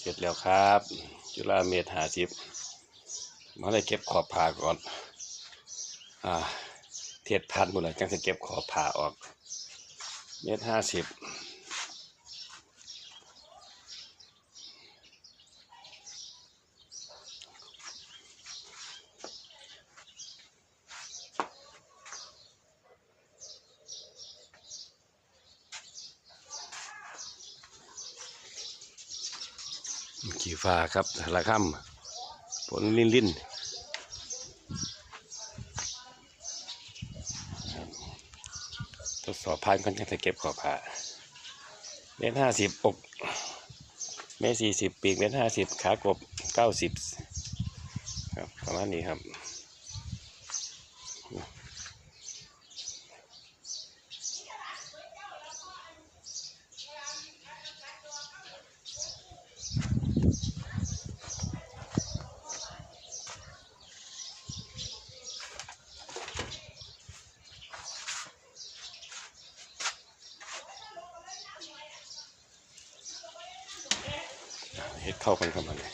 เสร็จแล้วครับ จุฬาเมตรหาสิบมาเลยเก็บขอบผ่าก่อน อ่า เทียดพันหมดเลยจังจะเก็บขอบผ่าออก เมตรห้าสิบ ขี่ฟ้าครับละค่ำฝนลิ่นลิ้นทดสอบพานก่อนจังจะเก็บขอบผาเมตรห้าสิบอกเมตรสี่สิบปีกเมตรห้าสิบขากบเก้าสิบครับประมาณนี้ครับ เฮ็ดเข้ากันครับมันเลย